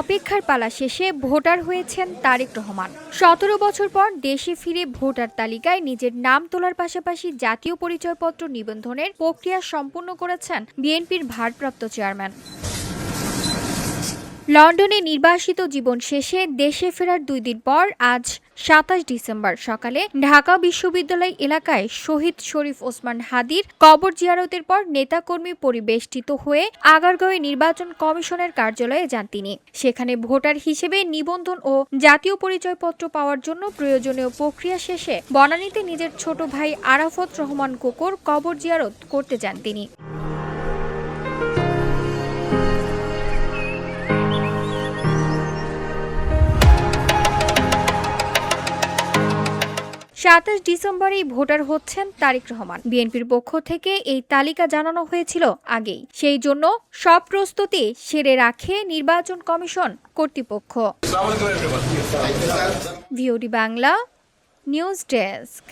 অপেক্ষার পালা শেষে ভোটার হয়েছেন তারেক রহমান। সতেরো বছর পর দেশে ফিরে ভোটার তালিকায় নিজের নাম তোলার পাশাপাশি জাতীয় পরিচয়পত্র নিবন্ধনের প্রক্রিয়া সম্পূর্ণ করেছেন বিএনপির ভারপ্রাপ্ত চেয়ারম্যান। লন্ডনে নির্বাসিত জীবন শেষে দেশে ফেরার দুই দিন পর আজ সাতাশ ডিসেম্বর সকালে ঢাকা বিশ্ববিদ্যালয় এলাকায় শহীদ শরীফ ওসমান হাদির কবর জিয়ারতের পর নেতাকর্মী পরিবেষ্টিত হয়ে আগারগাঁওয়ে নির্বাচন কমিশনের কার্যালয়ে যান তিনি। সেখানে ভোটার হিসেবে নিবন্ধন ও জাতীয় পরিচয়পত্র পাওয়ার জন্য প্রয়োজনীয় প্রক্রিয়া শেষে বনানীতে নিজের ছোট ভাই আরাফত রহমান কোকর কবর জিয়ারত করতে যান তিনি। সাতাশ ডিসেম্বরেই ভোটার হচ্ছেন তারিক রহমান। বিএনপির পক্ষ থেকে এই তালিকা জানানো হয়েছিল আগেই। সেই জন্য সব প্রস্তুতি সেরে রাখে নির্বাচন কমিশন কর্তৃপক্ষ। VOD Bangla news desk.